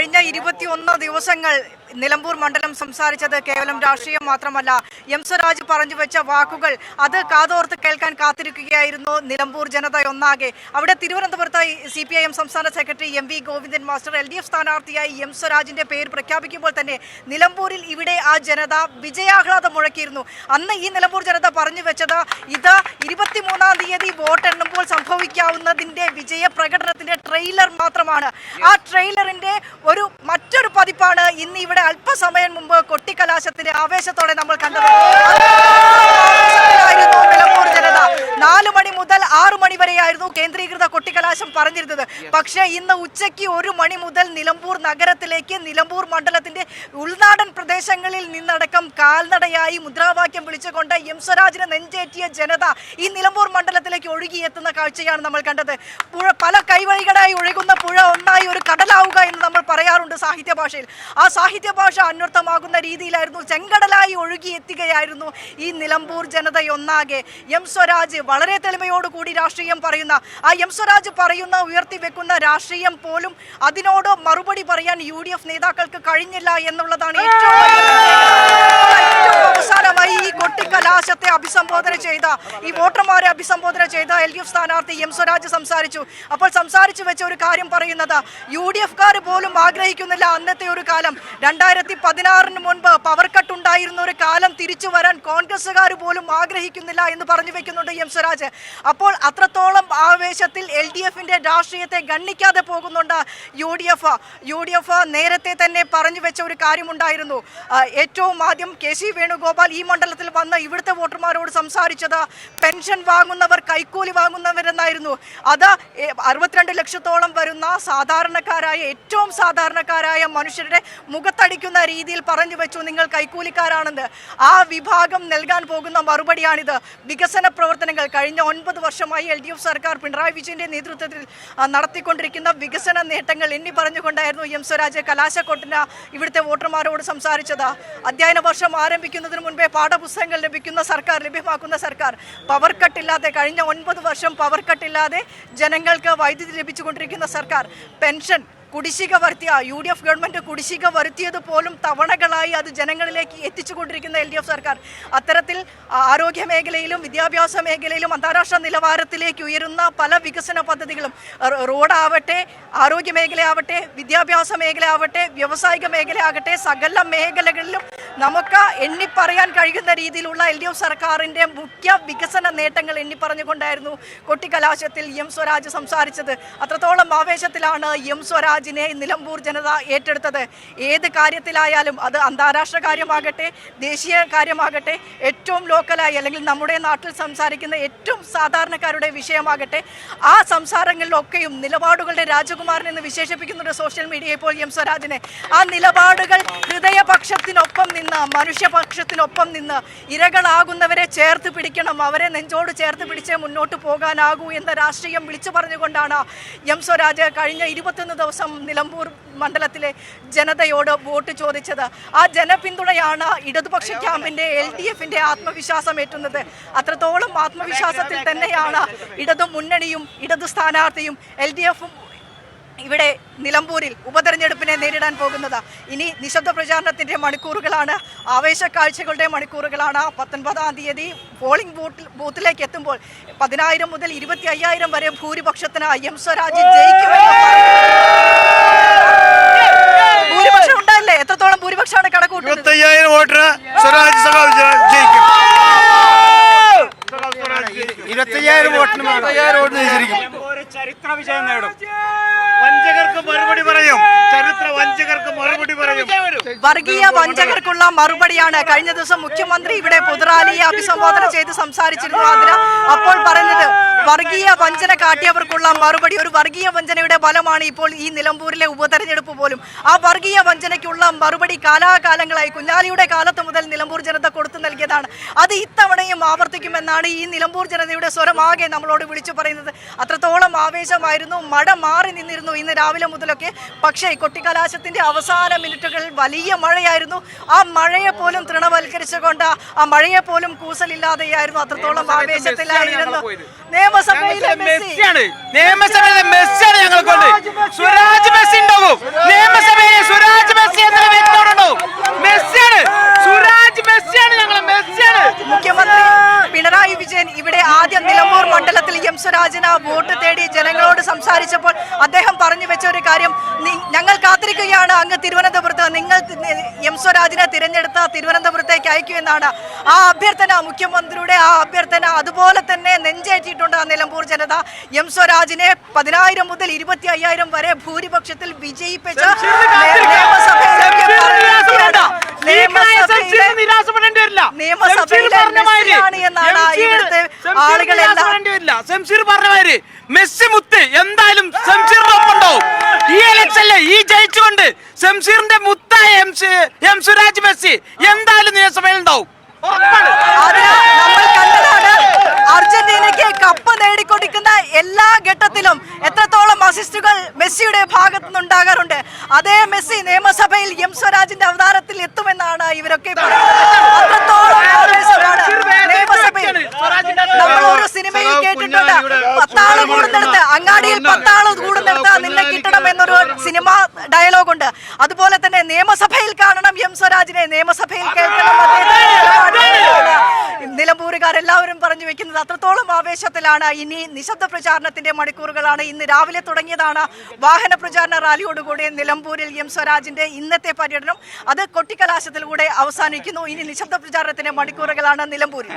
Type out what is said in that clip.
കഴിഞ്ഞ ഇരുപത്തിയൊന്ന് ദിവസങ്ങൾ നിലമ്പൂർ മണ്ഡലം സംസാരിച്ചത് കേവലം രാഷ്ട്രീയം മാത്രമല്ല. എം സ്വരാജ് പറഞ്ഞു വെച്ച വാക്കുകൾ അത് കാതോർത്ത് കേൾക്കാൻ കാത്തിരിക്കുകയായിരുന്നു നിലമ്പൂർ ജനത ഒന്നാകെ അവിടെ തിരുവനന്തപുരത്ത് സി പി ഐ എം സംസ്ഥാന secretary M V Govindan master L D F സ്ഥാനാർത്ഥിയായി എം സ്വരാജിന്റെ പേര് പ്രഖ്യാപിക്കുമ്പോൾ തന്നെ നിലമ്പൂരിൽ ഇവിടെ ആ ജനത വിജയാഹ്ലാദം മുഴക്കിയിരുന്നു. അന്ന് ഈ നിലമ്പൂർ ജനത പറഞ്ഞു വെച്ചത് ഇത് ഇരുപത്തിമൂന്നാം തീയതി വോട്ടെണ്ണുമ്പോൾ സംഭവിക്കാവുന്നതിന്റെ വിജയ പ്രകടനത്തിന്റെ ട്രെയിലർ മാത്രമാണ്. ആ ട്രെയിലറിന്റെ ഒരു മറ്റൊരു പതിപ്പാണ് ഇന്ന് ഇവിടെ അല്പസമയം മുമ്പ് കൊട്ടിക്കലാശത്തിന്റെ ആവേശത്തോടെ നമ്മൾ കണ്ടത്. നിലമ്പൂർ ജനത. നാലു മണി മുതൽ ആറു മണി വരെയായിരുന്നു കേന്ദ്രീകൃത കൊട്ടിക്കലാശം പറഞ്ഞിരുന്നത്. പക്ഷേ ഇന്ന് ഉച്ചയ്ക്ക് ഒരു മണി മുതൽ നിലമ്പൂർ നഗരത്തിലേക്ക് നിലമ്പൂർ മണ്ഡലത്തിന്റെ ഉൾനാടൻ പ്രദേശങ്ങളിൽ നിന്നടക്കം കാൽനടയായി മുദ്രാവാക്യം വിളിച്ചുകൊണ്ട് എം സ്വരാജിനെ നെഞ്ചേറ്റിയ ജനത ഈ നിലമ്പൂർ മണ്ഡലത്തിലേക്ക് ഒഴുകിയെത്തുന്ന കാഴ്ചയാണ് നമ്മൾ കണ്ടത്. പുഴ പല കൈവഴികളായി ഒഴുകുന്ന പുഴ ഒന്നായി ഒരു കടലാവുക എന്ന് നമ്മൾ പറയാറുണ്ട് സാഹിത്യ ഭാഷയിൽ. ആ സാഹിത്യ ഭാഷ അന്വർത്ഥമാകുന്ന രീതിയിലായിരുന്നു ചെങ്കടലായി ഒഴുകിയെത്തുകയായിരുന്നു ഈ നിലമ്പൂർ ജനതയൊന്നാകെ. എം സ്വരാജ് വളരെ തെളിമയോടുകൂടി രാഷ്ട്രീയം പറയുന്ന ആ എം സ്വരാജ് പറയുന്ന ഉയർത്തി വെക്കുന്ന രാഷ്ട്രീയം പോലും അതിനോട് മറുപടി പറയാൻ യു ഡി എഫ് നേതാക്കൾക്ക് കഴിഞ്ഞില്ല എന്നുള്ളതാണ് ഏറ്റവും. അവസാനമായി ഈ കൊട്ടിക്കലാശത്തെ അഭിസംബോധന ചെയ്ത ഈ വോട്ടർമാരെ അഭിസംബോധന ചെയ്ത എൽ ഡി എഫ് സ്ഥാനാർത്ഥി എം സ്വരാജ് സംസാരിച്ചു. അപ്പോൾ സംസാരിച്ചു വെച്ച ഒരു കാര്യം പറയുന്നത് യു ഡി എഫുകാർ പോലും ആഗ്രഹിക്കുന്നില്ല അന്നത്തെ ഒരു കാലം. രണ്ടായിരത്തി പതിനാറിന് മുൻപ് പവർ കട്ട് ഉണ്ടായിരുന്ന ഒരു കാലം തിരിച്ചു വരാൻ കോൺഗ്രസ്സുകാർ പോലും ആഗ്രഹിക്കുന്നില്ല എന്ന് പറഞ്ഞു വെക്കുന്നുണ്ട് എം സ്വരാജ്. അപ്പോൾ അത്രത്തോളം ആവേശത്തിൽ എൽ ഡി എഫിന്റെ രാഷ്ട്രീയത്തെ ഗണ്ണിക്കാതെ പോകുന്നുണ്ട് U D F U D F നേരത്തെ തന്നെ പറഞ്ഞു വെച്ച ഒരു കാര്യമുണ്ടായിരുന്നു. ഏറ്റവും ആദ്യം കെ സി വേണുഗോപാൽ ഈ മണ്ഡലത്തിൽ വന്ന് ഇവിടുത്തെ വോട്ടർമാരോട് സംസാരിച്ചത് പെൻഷൻ വാങ്ങുന്നവർ കൈക്കൂലി വാങ്ങുന്നവരെന്നായിരുന്നു. അത് അറുപത്തിരണ്ട് ലക്ഷത്തോളം വരുന്ന സാധാരണക്കാരായ ഏറ്റവും സാധാരണക്കാരായ മനുഷ്യരുടെ മുഖത്തടിക്കുന്ന രീതിയിൽ പറഞ്ഞു വെച്ചു നിങ്ങൾ കൈക്കൂലിക്കാരാണെന്ന്. ആ വിഭാഗം നൽകാൻ പോകുന്ന മറുപടിയാണിത്. വികസന പ്രവർത്തനങ്ങൾ കഴിഞ്ഞ ഒൻപത് വർഷമായി എൽ സർക്കാർ പിണറായി വിജയന്റെ നേതൃത്വത്തിൽ നടത്തിക്കൊണ്ടിരിക്കുന്ന വികസന നേട്ടങ്ങൾ എണ്ണി പറഞ്ഞുകൊണ്ടായിരുന്നു എം സ്വരാജ് കലാശക്കോട്ടിന് ഇവിടുത്തെ വോട്ടർമാരോട് സംസാരിച്ചത്. അധ്യയന വർഷം ആരംഭിക്കുന്നതിന് മുൻപേ പാഠപുസ്തകങ്ങൾ ലഭിക്കുന്ന സർക്കാർ ലഭ്യമാക്കുന്ന സർക്കാർ പവർ കട്ടില്ലാതെ കഴിഞ്ഞ ഒൻപത് വർഷം പവർ കട്ടില്ലാതെ ജനങ്ങൾക്ക് വൈദ്യുതി ലഭിച്ചുകൊണ്ടിരിക്കുന്ന സർക്കാർ പെൻഷൻ കുടിശ്ശിക വരുത്തിയ യു ഡി എഫ് ഗവൺമെന്റ് കുടിശ്ശിക വരുത്തിയത് പോലും തവണകളായി അത് ജനങ്ങളിലേക്ക് എത്തിച്ചുകൊണ്ടിരിക്കുന്ന എൽ ഡി എഫ് സർക്കാർ. അത്തരത്തിൽ ആരോഗ്യ മേഖലയിലും വിദ്യാഭ്യാസ മേഖലയിലും അന്താരാഷ്ട്ര നിലവാരത്തിലേക്ക് ഉയരുന്ന പല വികസന പദ്ധതികളും റോഡാവട്ടെ ആരോഗ്യ മേഖലയാവട്ടെ വിദ്യാഭ്യാസ മേഖലയാവട്ടെ വ്യാവസായിക മേഖലയാകട്ടെ സകല മേഖലകളിലും നമുക്ക് എണ്ണിപ്പറയാൻ കഴിയുന്ന രീതിയിലുള്ള എൽ ഡി എഫ് സർക്കാരിന്റെ മുഖ്യ വികസന നേട്ടങ്ങൾ എണ്ണിപ്പറഞ്ഞുകൊണ്ടായിരുന്നു കൊട്ടിക്കലാശത്തിൽ എം സ്വരാജ് സംസാരിച്ചത്. അത്രത്തോളം ആവേശത്തിലാണ് എം സ്വരാജിനെ നിലമ്പൂർ ജനത ഏറ്റെടുത്തത്. ഏത് കാര്യത്തിലായാലും അത് അന്താരാഷ്ട്ര കാര്യമാകട്ടെ ദേശീയ കാര്യമാകട്ടെ ഏറ്റവും ലോക്കലായി അല്ലെങ്കിൽ നമ്മുടെ നാട്ടിൽ സംസാരിക്കുന്ന ഏറ്റവും സാധാരണക്കാരുടെ വിഷയമാകട്ടെ ആ സംസാരങ്ങളിലൊക്കെയും നിലപാടുകളുടെ രാജകുമാരൻ എന്ന് വിശേഷിപ്പിക്കുന്നുണ്ട് സോഷ്യൽ മീഡിയ ഇപ്പോൾ എം സ്വരാജിനെ. ആ നിലപാടുകൾ ഹൃദയപക്ഷത്തിനൊപ്പം നിന്ന് മനുഷ്യപക്ഷത്തിനൊപ്പം നിന്ന് ഇരകളാകുന്നവരെ ചേർത്ത് പിടിക്കണം. അവരെ നെഞ്ചോട് ചേർത്ത് പിടിച്ചേ മുന്നോട്ട് പോകാനാകൂ എന്ന രാഷ്ട്രീയം വിളിച്ചു പറഞ്ഞുകൊണ്ടാണ് എം സ്വരാജ് കഴിഞ്ഞ ഇരുപത്തൊന്ന് ദിവസം നിലമ്പൂർ മണ്ഡലത്തിലെ ജനതയോട് വോട്ട് ചോദിച്ചത്. ആ ജനപിന്തുണയാണ് ഇടതുപക്ഷ ക്യാമ്പിന്റെ എൽ ഡി എഫിന്റെ ആത്മവിശ്വാസം ഏറ്റുന്നത്. അത്രത്തോളം ആത്മവിശ്വാസത്തിൽ തന്നെയാണ് ഇടതു മുന്നണിയും ഇടതു സ്ഥാനാർത്ഥിയും എൽ ഡി എഫും ഇവിടെ നിലമ്പൂരിൽ ഉപതെരഞ്ഞെടുപ്പിനെ നേരിടാൻ പോകുന്നത്. ഇനി നിശബ്ദ പ്രചാരണത്തിന്റെ മണിക്കൂറുകളാണ്. ആവേശ കാഴ്ചകളുടെ മണിക്കൂറുകളാണ്. പത്തൊൻപതാം തീയതി പോളിംഗ് ബൂത്തിൽ ബൂത്തിലേക്ക് എത്തുമ്പോൾ പതിനായിരം മുതൽ ഇരുപത്തി അയ്യായിരം വരെ ഭൂരിപക്ഷത്തിന് എം സ്വരാജ് ജയിക്കുമെന്ന് എത്രത്തോളം ഭൂരിപക്ഷമാണ് കണക്കൂട്ടുന്നത്? ഇരുപത്തയ്യായിരം വോട്ടിന് സ്വരാജ് സഖാവ് ജയിക്കും. ഇരുപത്തയ്യായിരം വോട്ടിന് ഇരുപത്തയ്യായിരം വോട്ടിന് ജയിച്ചിരിക്കും ഒരു ചരിത്ര വിജയം നേടും. വഞ്ചകർക്ക് മറുപടി പറയും. ചരിത്ര വഞ്ചകർക്ക് മറുപടി പറയും. വർഗീയ വഞ്ചകർക്കുള്ള മറുപടിയാണ്. കഴിഞ്ഞ ദിവസം മുഖ്യമന്ത്രി ഇവിടെ പൊതുറാലിയെ അഭിസംബോധന ചെയ്ത് സംസാരിച്ചിരുന്നു അതിന്. അപ്പോൾ പറഞ്ഞത് വർഗീയ വഞ്ചന കാട്ടിയവർക്കുള്ള മറുപടി ഒരു വർഗീയ വഞ്ചനയുടെ ഫലമാണ് ഇപ്പോൾ ഈ നിലമ്പൂരിലെ ഉപതെരഞ്ഞെടുപ്പ് പോലും. ആ വർഗീയ വഞ്ചനയ്ക്കുള്ള മറുപടി കാലാകാലങ്ങളായി കുഞ്ഞാലിയുടെ കാലത്ത് മുതൽ നിലമ്പൂർ ജനത കൊടുത്തു നൽകിയതാണ്. അത് ഇത്തവണയും ആവർത്തിക്കുമെന്നാണ് ഈ നിലമ്പൂർ ജനതയുടെ സ്വരമാകെ നമ്മളോട് വിളിച്ചു പറയുന്നത്. അത്രത്തോളം ആവേശമായിരുന്നു. മഴ മാറി നിന്നിരുന്നു ഇന്ന് രാവിലെ മുതലൊക്കെ. പക്ഷേ കൊട്ടിക്കലാശത്തിന്റെ അവസാന മിനിറ്റുകളിൽ വലിയ മഴയായിരുന്നു. ആ മഴയെ പോലും തൃണവൽക്കരിച്ചുകൊണ്ട് ആ മഴയെ പോലും കൂസലില്ലാതെയായിരുന്നു. അത്രത്തോളം ആവേശത്തിലായിരുന്നു. നിയമസഭയിലെ മെസ്സി. മെസ്സിയാണ്. നിയമസഭയിലെ മെസ്സിയാണ് ഞങ്ങൾ തേടി ജനങ്ങളോട് സംസാരിച്ചപ്പോൾ അദ്ദേഹം പറഞ്ഞു വെച്ച ഒരു കാര്യം ഞങ്ങൾ കാത്തിരിക്കുകയാണ് അങ്ങ് തിരുവനന്തപുരത്ത്. നിങ്ങൾ എം സ്വരാജിനെ തിരഞ്ഞെടുത്ത തിരുവനന്തപുരത്തേക്ക് എന്നാണ്. ആ അഭ്യർത്ഥന മുഖ്യമന്ത്രിയുടെ ആ അഭ്യർത്ഥന അതുപോലെ തന്നെ നെഞ്ചേറ്റിയിട്ടുണ്ട് ആ നിലമ്പൂർ ജനത. എം സ്വരാജിനെ പതിനായിരം മുതൽ ഇരുപത്തി അയ്യായിരം വരെ ഭൂരിപക്ഷത്തിൽ വിജയിപ്പിച്ച നിയമസഭയിലെ എന്നാണ് ആളുകളെല്ലാം പറഞ്ഞ മെസ്സി മുത്ത് എന്തായാലും ഉണ്ടാവും ഈ ഇലക്ഷനിൽ ഈ ജയിച്ചുകൊണ്ട് ശംസീറിന്റെ മുത്തായ എം സുരാജ് മെസ്സി എന്തായാലും നിയമസഭയിൽ ഉണ്ടാവും. അർജന്റീനയ്ക്ക് കപ്പ് നേടിക്കൊടുക്കുന്ന എല്ലാ ഘട്ടത്തിലും എത്രത്തോളം അസിസ്റ്റുകൾ മെസ്സിയുടെ ഭാഗത്തു നിന്നുണ്ടാകാറുണ്ട് അതേ മെസ്സി നിയമസഭയിൽ എം സ്വരാജിന്റെ അവതാരത്തിൽ എത്തുമെന്നാണ് ഇവരൊക്കെ പറയുന്നത്. അത്രത്തോളം ആവേശമാണ് നിയമസഭയിൽ നമ്മൾ ഒരു സിനിമയിൽ കേട്ടിട്ടുണ്ട്. പത്താൾ കൂടുന്നിടത്ത് അങ്ങാടിയിൽ പത്താൾ കൂടുന്നിടത്ത് നിന്നെ കിട്ടണം എന്നൊരു സിനിമ ഡയലോഗ് ഉണ്ട് അതുപോലെ തന്നെ നിയമസഭയിൽ കാണണം എം സ്വരാജിനെ. നിയമസഭയിൽ കേൾക്കണം നിലമ്പൂരുകാർ എല്ലാവരും നിലമ്പൂരുകാരെല്ലാവരും പറഞ്ഞു വെക്കുന്നത് അത്രത്തോളം ആവേശത്തിലാണ്. ഇനി നിശബ്ദ പ്രചാരണത്തിന്റെ മണിക്കൂറുകളാണ്. ഇന്ന് രാവിലെ തുടങ്ങിയതാണ് വാഹന പ്രചാരണ റാലിയോടുകൂടി നിലമ്പൂരിൽ എം സ്വരാജിന്റെ ഇന്നത്തെ പര്യടനം. അത് കൊട്ടിക്കലാശത്തിലൂടെ അവസാനിക്കുന്നു. ഇനി നിശബ്ദ പ്രചാരണത്തിന്റെ മണിക്കൂറുകളാണ് നിലമ്പൂരിൽ.